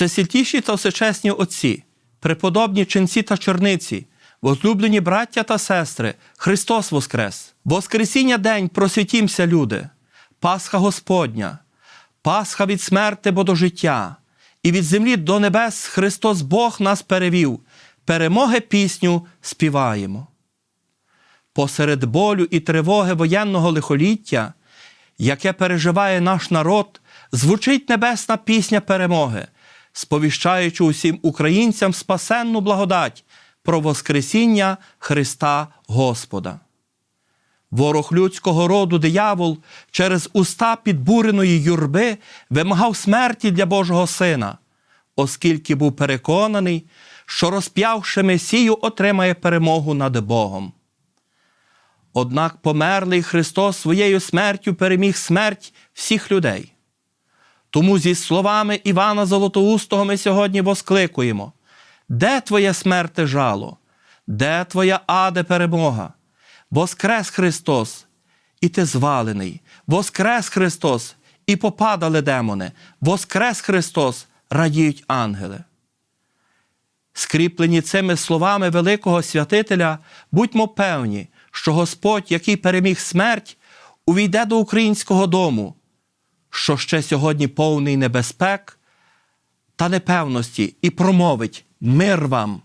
Всесвятіші та всечесні отці, преподобні ченці та черниці, возлюблені браття та сестри, Христос Воскрес! Воскресіння день просвітімся, люди, Пасха Господня, Пасха від смерти бо до життя, і від землі до небес Христос Бог нас перевів, перемоги пісню співаємо. Посеред болю і тривоги воєнного лихоліття, яке переживає наш народ, звучить небесна пісня перемоги, сповіщаючи усім українцям спасенну благодать про Воскресіння Христа Господа. Ворог людського роду диявол через уста підбуреної юрби вимагав смерті для Божого Сина, оскільки був переконаний, що розп'явши Месію, отримає перемогу над Богом. Однак померлий Христос своєю смертю переміг смерть всіх людей. Тому зі словами Івана Золотоустого ми сьогодні воскликуємо: Де твоє смерте жало? Де твоя аде перемога? Воскрес Христос, і ти звалений, Воскрес Христос, і попадали демони, Воскрес Христос, радіють ангели. Скріплені цими словами великого святителя, будьмо певні, що Господь, який переміг смерть, увійде до українського дому, що ще сьогодні повний небезпек та непевності, і промовить мир вам.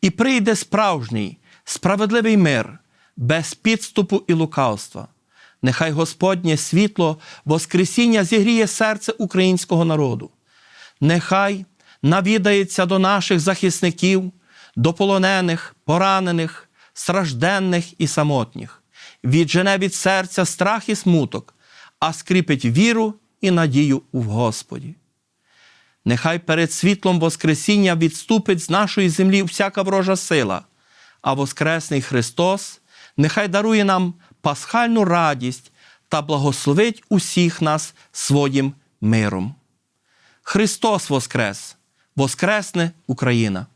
І прийде справжній, справедливий мир, без підступу і лукавства. Нехай Господнє світло Воскресіння зігріє серце українського народу. Нехай навідається до наших захисників, до полонених, поранених, стражденних і самотніх, віджене від серця страх і смуток, а скріпить віру і надію у Господі. Нехай перед світлом Воскресіння відступить з нашої землі всяка ворожа сила, а Воскресний Христос нехай дарує нам пасхальну радість та благословить усіх нас своїм миром. Христос Воскрес! Воскресне Україна!